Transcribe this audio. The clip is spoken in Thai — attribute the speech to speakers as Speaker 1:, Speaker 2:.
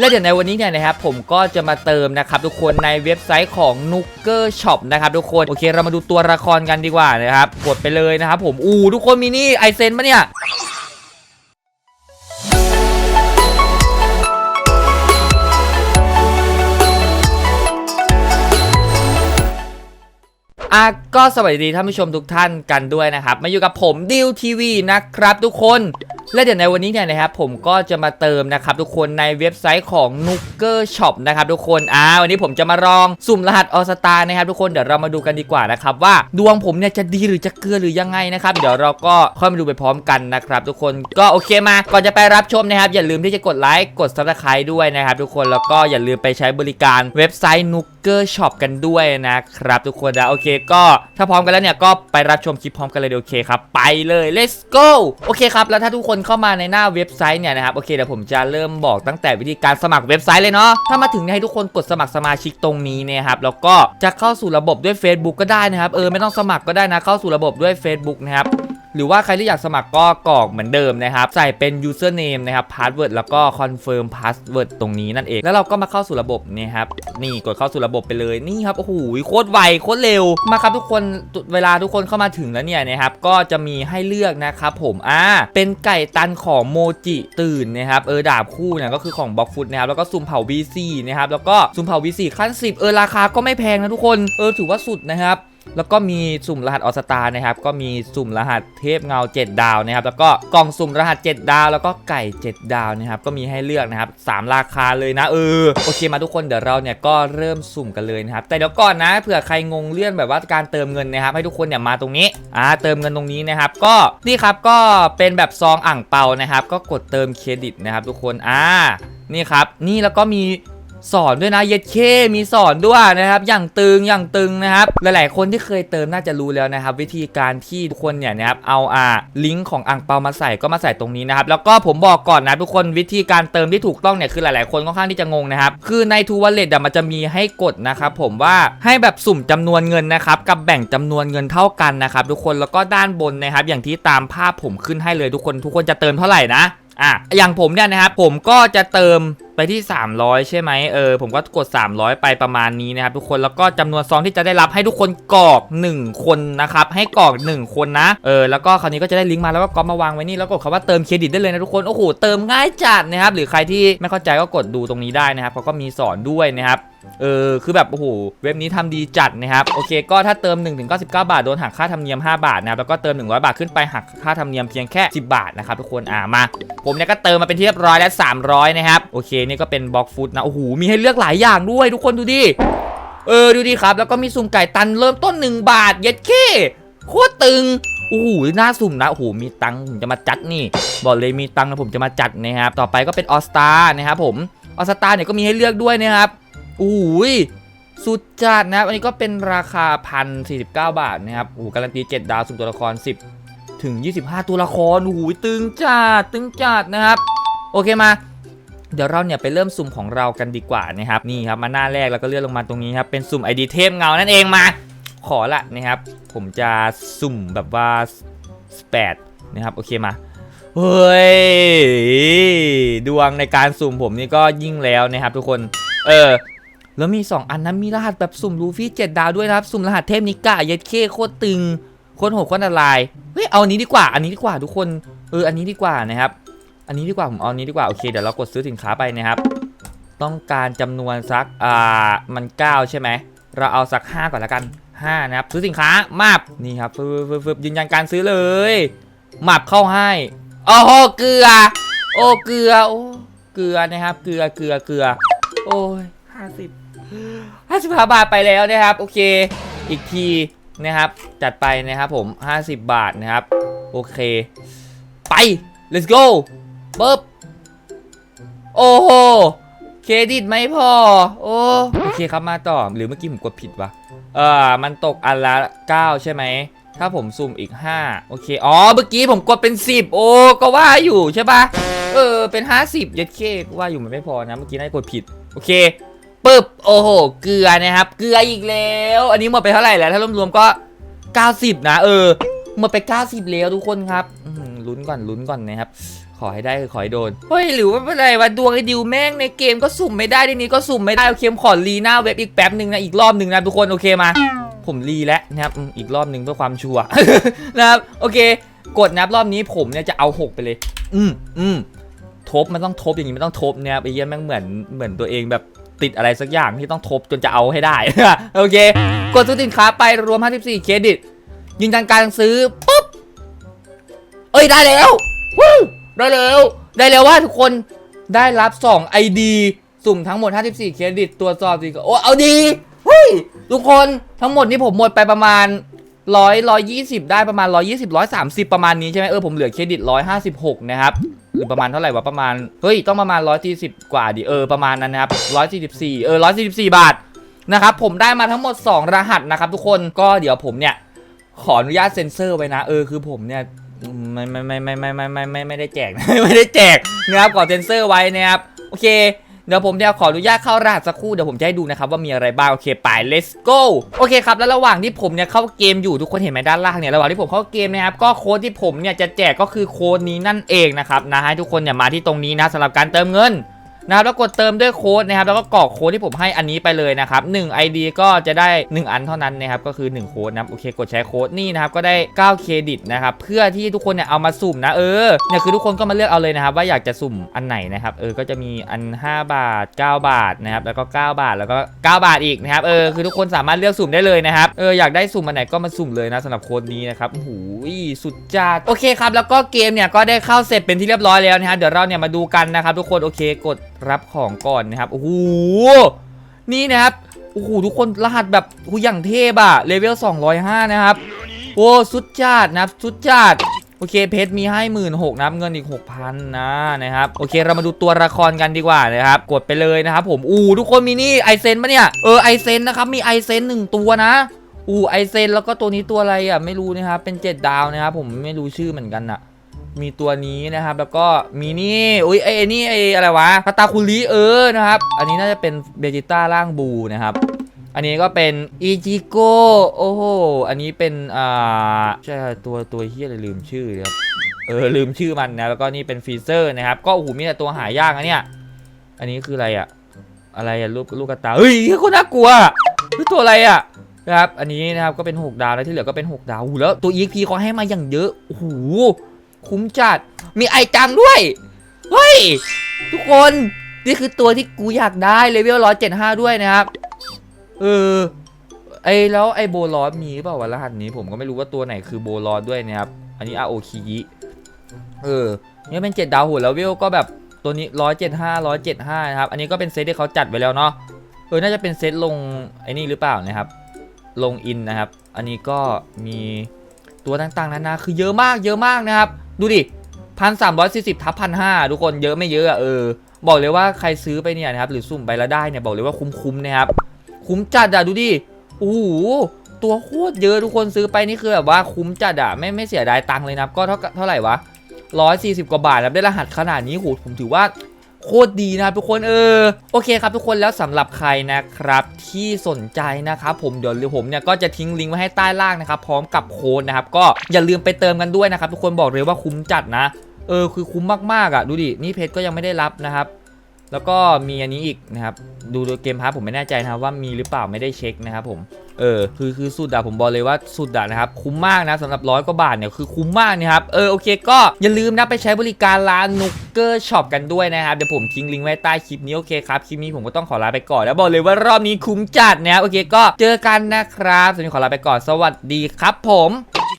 Speaker 1: และเดี๋ยวในวันนี้เนี่ยนะครับผมก็จะมาเติมนะครับทุกคนในเว็บไซต์ของ n u k e r Shop นะครับทุกคนโอเคเรามาดูตัวละครกันดีกว่านะครับกดไปเลยนะครับผมอู้ทุกคนมีนี่ไอเซนปะเนี่ยอะก็สวัสดีท่านผู้ชมทุกท่านกันด้วยนะครับ มาอยู่กับผมดิวทีวีนะครับทุกคน และเดี๋ยวในวันนี้เนี่ยนะครับผมก็จะมาเติมนะครับทุกคนในเว็บไซต์ของ n u k e r Shop นะครับทุกคนอ่าวันนี้ผมจะมาลองสุ่มรหัสออสตานะครับทุกคนเดี๋ยวเรามาดูกันดีกว่านะครับว่าดวงผมเนี่ยจะดีหรือจะเกลือหรือยังไงนะครับเดี๋ยวเราก็ค่อยมาดูไปพร้อมกันนะครับทุกคนก็โอเคมาก่อนจะไปรับชมนะครับอย่าลืมที่จะกดไลค์กด subscribe ด้วยนะครับทุกคนแล้วก็อย่าลืมไปใช้บริการเว็บไซต์ n u k e r Shop กันด้วยนะครับทุกคนนะโอเคก็ถ้าพร้อมกันแล้วเนี่ยก็ไปรับชมคลิปพร้อมกันเลยโอเคครับไปเลย let's go โอเคครับแล้วถ้าทุกคนเข้ามาในหน้าเว็บไซต์เนี่ยนะครับโอเคเดี๋ยวผมจะเริ่มบอกตั้งแต่วิธีการสมัครเว็บไซต์เลยเนาะถ้ามาถึงนี่ให้ทุกคนกดสมัครสมาชิกตรงนี้เนะครับแล้วก็จะเข้าสู่ระบบด้วย Facebook ก็ได้นะครับเออไม่ต้องสมัครก็ได้นะเข้าสู่ระบบด้วย Facebook นะครับ หรือว่าใครที่อยากสมัครก็กรอกเหมือนเดิมนะครับ ใส่เป็น username นะครับ password แล้วก็ confirm password ตรงนี้นั่นเอง แล้วเราก็มาเข้าสู่ระบบนี่ครับ นี่กดเข้าสู่ระบบไปเลย นี่ครับ โอ้โห โคตรไว โคตรเร็ว มาครับทุกคน เวลาทุกคนเข้ามาถึงแล้วเนี่ยนะครับ ก็จะมีให้เลือกนะครับผม อ่า เป็นไก่ตันของโมจิตื่นนะครับ เออ ดาบคู่เนี่ยก็คือของบล็อกฟุตนะครับ แล้วก็ซุ่มเผา VC นะครับ แล้วก็ซุ่มเผา VC ขั้น 10 เออ ราคาก็ไม่แพงนะทุกคน เออ ถือว่าสุดนะครับ แล้วก็มีสุ่มรหัสออสตานะครับ ก็มีสุ่มรหัสเทพเงา 7 ดาวนะครับ แล้วก็กล่องสุ่มรหัส 7 ดาว แล้วก็ไก่ 7 ดาวนะครับ ก็มีให้เลือกนะครับสามราคาเลยนะเออ โอเคมาทุกคนเดี๋ยวเราเนี่ยก็เริ่มสุ่มกันเลยนะครับ แต่เดี๋ยวก่อนนะเผื่อใครงงเลื่อนแบบว่าการเติมเงินนะครับ ให้ทุกคนเนี่ยมาตรงนี้ อ่า เติมเงินตรงนี้นะครับ ก็นี่ครับ ก็เป็นแบบซองอ่างเปานะครับ ก็กดเติมเครดิตนะครับ ทุกคน อ่า นี่ครับ นี่แล้วก็มี สอนด้วยนะเย็ดเคมีสอนด้วยนะครับ อย่างตึงอย่างตึงนะครับ หลายๆ คนที่เคยเติมน่าจะรู้แล้วนะครับ วิธีการที่ทุกคนเนี่ยนะครับเอาอ่าลิงก์ของอ่างเปามาใส่ก็มาใส่ตรงนี้นะครับ แล้วก็ผมบอกก่อนนะทุกคนวิธีการเติมที่ถูกต้องเนี่ยคือหลายๆ คนค่อนข้างที่จะงงนะครับ คือในทูวัลเล็ตมันจะมีให้กดนะครับผมว่าให้แบบสุ่มจำนวนเงินนะครับกับแบ่งจำนวนเงินเท่ากันนะครับทุกคนแล้วก็ด้านบนนะครับ อย่างที่ตามภาพผมขึ้นให้เลยทุกคน ทุกคนจะเติมเท่าไหร่นะอะอย่างผมเนี่ยนะครับผมก็จะเติม ไปที่ 300 ใช่ไหมเออผมก็กด 300 ไปประมาณนี้นะครับทุกคนแล้วก็จำนวนซองที่จะได้รับให้ทุกคนกรอก 1 คนนะครับให้กรอก 1 คนนะเออแล้วก็คราวนี้ก็จะได้ลิงก์มาแล้วก็ก๊อปมาวางไว้นี่แล้วกดคำว่าเติมเครดิตได้เลยนะทุกคนโอ้โหเติมง่ายจัดนะครับหรือใครที่ไม่เข้าใจก็กดดูตรงนี้ได้นะครับเขาก็มีสอนด้วยนะครับเออคือแบบโอ้โหเว็บนี้ทำดีจัดนะครับโอเค ก็ถ้าเติม1ถึง99 บาท โดนหักค่าธรรมเนียม 5 บาทนะครับแล้วก็เติม 100 บาทขึ้นไปหักค่าธรรมเนียมเพียงแค่ 10 บาทนะครับทุกคนอ่ามา ผมเนี่ยก็เติมมาเป็นที่เรียบร้อยแล้ว 300 นะครับโอเคนี่ก็เป็นบล็อกฟุตนะ โอ้โห มีให้เลือกหลายอย่างด้วยทุกคนดูดิ เออ ดูดิครับ แล้วก็มีสุ่มไก่ตันเริ่มต้น 1 บาท เย็ดเคโคตรตึงโอ้โหน่าสุ่มนะ โอ้โห มีตังผมจะมาจัดนี่ บอกเลยมีตังค์นะผมจะมาจัดนะครับ ต่อไปก็เป็นออสตานะครับผม ออสตาเนี่ยก็มีให้เลือกด้วยนะครับโอ้โหสุดจัดนะครับ อันนี้ก็เป็นราคาพันสี่สิบเก้าบาทนะครับ โอ้โหการันตีเจ็ดดาวสุ่มตัวละครสิบถึงยี่สิบห้าตัวละคร โอ้โห ตึงจัด ตึงจัดนะครับ โอเคมา เดี๋ยวเราเนี่ยไปเริ่มสุ่มของเรากันดีกว่านะครับนี่ครับมาหน้าแรกแล้วก็เลื่อนลงมาตรงนี้ครับเป็นสุ่ม ID เทพเงานั่นเองมา ขอละนะครับ ผมจะสุ่มแบบว่าแปดนะครับโอเคมาเฮ้ยดวงในการสุ่มผมนี่ก็ยิ่งแล้วนะครับทุกคนเออแล้วมี 2 อันนั้นมีรหัสแบบสุ่มลูฟี่7ดาวด้วยนะครับ สุ่มรหัสเทพนิกะเย็ดเคโคตรตึงโคตรโหดโคตรอันตรายเฮ้ยเอาอันนี้ดีกว่า อันนี้ดีกว่าทุกคนเอออันนี้ดีกว่านะครับ อันนี้ดีกว่าผมเอาอันนี้ดีกว่าโอเคเดี๋ยวเรากดซื้อสินค้าไปนะครับ ต้องการจำนวนสักอ่ามัน 9 ใช่ไหมเราเอาสัก 5 ก่อนละกัน 5 นะครับ ซื้อสินค้ามาบนี่ครับฟึบฟึบฟึบยืนยันการซื้อเลยมาบเข้าให้โอ้โหเกลือ โอ้เกลือโอ้เกลือนะครับ เกลือเกลือเกลือ โอ้ยห้าสิบห้าสิบห้าบาทไปแล้วนะครับ โอเค อีกทีนะครับ จัดไปนะครับผม 50 บาทนะครับ โอเค ไป let's go ปึ๊บ โอ้โห เครดิตไม่พอ โอ้โอเคครับมาต่อ หรือเมื่อกี้ผมกดผิดวะ เออมันตกอันละ 9 ใช่ไหม ถ้าผมซูมอีก 5 โอเค อ๋อ เมื่อกี้ผมกดเป็น 10 โอ้ ก็ว่าอยู่ใช่ปะเออ เป็น 50เย็ดเคกว่าอยู่มันไม่พอนะ เมื่อกี้น่าจะกดผิด โอเคปึ๊บ โอ้โห เกลือนะครับ เกลืออีกแล้ว อันนี้หมดไปเท่าไหร่แล้ว ถ้ารวมๆก็ 90 นะ เออหมดไป 90 แล้วทุกคนครับลุ้นก่อนลุ้นก่อนนะครับ ขอให้ได้คือขอให้โดน เฮ้ย หรือว่าเป็นไรวะดวงไอ้ดิวแม่งในเกมก็สุ่มไม่ได้ในนี้ก็สุ่มไม่ได้โอเคมขอรีหน้าเว็บอีกแป๊บหนึ่งนะอีกรอบหนึ่งนะทุกคนโอเคมาผมรีแล้วนะครับอีกรอบหนึ่งเพื่อความชัวร์นะครับโอเค กดนับรอบนี้ผมเนี่ยจะเอา 6 ไปเลย อืมอืมทบมันต้องทบอย่างนี้มันต้องทบเนี่ยไอ้เหี้ยแม่งเหมือนเหมือนตัวเองแบบติดอะไรสักอย่างที่ต้องทบจนจะเอาให้ได้ โอเค กดซื้อสินค้าไปรวม 54 เครดิต ยืนยันการซื้อปุ๊บ เอ้ยได้แล้ววู้ ได้แล้ว ได้แล้วว่าทุกคนได้รับ 2 ID สุ่มทั้งหมด 54 เครดิตตรวจสอบสิโอ้เอาดีเฮ้ยทุกคนทั้งหมดนี่ผมหมดไปประมาณร้อยร้อยยี่สิบได้ประมาณร้อยยี่สิบร้อยสามสิบประมาณนี้ใช่ไหมเออผมเหลือเครดิตร้อยห้าสิบหกนะครับหรือประมาณเท่าไหร่วะประมาณเฮ้ยต้องประมาณร้อยสี่สิบกว่าดิเออประมาณนั้นนะครับร้อยสี่สิบสี่เออร้อยสี่สิบสี่บาทนะครับผมได้มาทั้งหมด 2 รหัสนะครับทุกคนก็เดี๋ยวผมเนี่ยขออนุญาตเซ็นเซอร์ไว้นะเออคือผมเนี่ย ไม่ไม่ไม่ไม่ไม่ไม่ไม่ไม่ไม่ได้แจก ไม่ได้แจกนะครับขอเซนเซอร์ไว้นะครับโอเคเดี๋ยวผมเดี๋ยวขออนุญาตเข้ารหัสสักครู่เดี๋ยวผมจะให้ดูนะครับว่ามีอะไรบ้างโอเคไป let's go โอเคครับแล้วระหว่างที่ผมเนี่ยเข้าเกมอยู่ทุกคนเห็นไหมด้านล่างเนี่ยระหว่างที่ผมเข้าเกมนะครับก็โค้ดที่ผมเนี่ยจะแจกก็คือโค้ดนี้นั่นเองนะครับนะให้ทุกคนเนี่ยมาที่ตรงนี้นะสำหรับการเติมเงิน นะครับแล้วกดเติมด้วยโค้ดนะครับแล้วก็กรอกโค้ดที่ผมให้อันนี้ไปเลยนะครับ1 ID ก็จะได้ 1 อันเท่านั้นนะครับก็คือ 1 โค้ดนับโอเคกดใช้โค้ดนี่นะครับก็ได้ 9 เครดิตนะครับเพื่อที่ทุกคนเนี่ยเอามาสุ่มนะเออเนี่ยคือทุกคนก็มาเลือกเอาเลยนะครับว่าอยากจะสุ่มอันไหนนะครับเออก็จะมีอัน 5 บาท 9 บาทนะครับแล้วก็ 9 บาทแล้วก็ 9 บาทอีกนะครับเออคือทุกคนสามารถเลือกสุ่มได้เลยนะครับเอออยากได้สุ่มอันไหนก็มาสุ่มเลยนะสำหรับโค้ดนี้นะครับโอ้โหสุดจัดโอเคครับแล้วก็เกมเนี่ยก็ได้เข้าเสร็จเป็นที่เรียบร้อยแล้วนะครับเดี๋ยวเราเนี่ยมาดูกันนะครับทุกคนโอเคกดรับของก่อนนะครับ โอ้โห นี่นะครับ โอ้โห ทุกคนรหัสแบบหูอย่างเทพอะเลเวล 205 นะครับ โอ้สุดจัดนะครับ สุดจัดโอเคเพชรมีให้หมื่นหกนะเงินอีก6,000นะนะครับโอเคเรามาดูตัวละครกันดีกว่านะครับกดไปเลยนะครับผมอู้ทุกคนมีนี่ไอเซนปะเนี่ยเออไอเซนนะครับมีไอเซนหนึ่งตัวนะอู้ไอเซนแล้วก็ตัวนี้ตัวอะไรอะไม่รู้นะครับเป็น7ดาวนะครับผมไม่รู้ชื่อเหมือนกันอะ มีตัวนี้นะครับ แล้วก็มีนี่อุ้ยไอ้นี่ไอ้อะไรวะคาตาคุริเออนะครับ อันนี้น่าจะเป็นเบจิต้าร่างบูนะครับอันนี้ก็เป็นอีจิโกโอ้โห อันนี้เป็นอ่าใช่ตัวตัวเฮียอะไรลืมชื่อครับ เออลืมชื่อมันนะ แล้วก็นี่เป็นฟรีเซอร์นะครับ ก็โอ้โหมีแต่ตัวหายากนะเนี่ย อันนี้คืออะไรอะอะไรอะลูกลูกกระตาเฮ้ยคนน่ากลัวคือตัวอะไรอะนะครับ อันนี้นะครับก็เป็น 6 ดาวแล้วที่เหลือก็เป็น 6 ดาวแล้วตัว EXP เขาให้มาอย่างเยอะ โอ้โห คุ้มจัด มีไอจังด้วย เฮ้ย ทุกคนนี่คือตัวที่กูอยากได้เลเวล175ด้วยนะครับ เออ ไอแล้วไอโบลอสมีเปล่าวะรหัสนี้ผมก็ไม่รู้ว่าตัวไหนคือโบลอสด้วยนะครับ อันนี้อาโอคิเออเนี่ยเป็น7ดดาวโหแล้วเวลก็แบบตัวนี้175 175นะครับ อันนี้ก็เป็นเซตที่เขาจัดไว้แล้วเนาะ เออ น่าจะเป็นเซตลงไอ้นี่หรือเปล่านะครับ ลงอินนะครับ อันนี้ก็มีตัวต่างๆนานาคือเยอะมากเยอะมากนะครับ ดูดิพันสามร้อยสี่สิบทับพันห้าทุกคนเยอะไม่เยอะอะเออ บอกเลยว่าใครซื้อไปเนี่ยนะครับหรือสุ่มไปแล้วได้เนี่ยบอกเลยว่าคุ้มๆนะครับ คุ้มจัดอะดูดิโอ้โหตัวโคตรเยอะทุกคนซื้อไปนี่คือแบบว่าคุ้มจัดอะไม่ไม่เสียดายตังค์เลยนะก็เท่าเท่าไหร่วะร้อยสี่สิบกว่าบาทแล้วได้รหัสขนาดนี้โหผมถือว่า โคตรดีนะทุกคนเออโอเคครับทุกคนแล้วสำหรับใครนะครับที่สนใจนะครับผมเดี๋ยวหรือผมเนี่ยก็จะทิ้งลิงก์ไว้ให้ใต้ล่างนะครับพร้อมกับโค้ดนะครับก็อย่าลืมไปเติมกันด้วยนะครับทุกคนบอกเลยว่าคุ้มจัดนะ เออคือคุ้มมากๆอะดูดินี่เพจก็ยังไม่ได้รับนะครับแล้วก็มีอันนี้อีกนะครับ ดูเกมพาร์ทผมไม่แน่ใจนะครับว่ามีหรือเปล่าไม่ได้เช็คนะครับผม เออคือคือสุดอะผมบอกเลยว่าสุดอะนะครับคุ้มมากนะสำหรับร้อยกว่าบาทเนี่ยคือคุ้มมากนะครับเออโอเคก็อย่าลืมนะไปใช้บริการร้านนุกเกอร์ช็อปกันด้วยนะครับเดี๋ยวผมทิ้งลิงก์ไว้ใต้คลิปนี้โอเคครับคลิปนี้ผมก็ต้องขอลาไปก่อนแล้วบอกเลยว่ารอบนี้คุ้มจัดนะโอเคก็เจอกันนะครับสวัสดีขอลาไปก่อนสวัสดีครับผม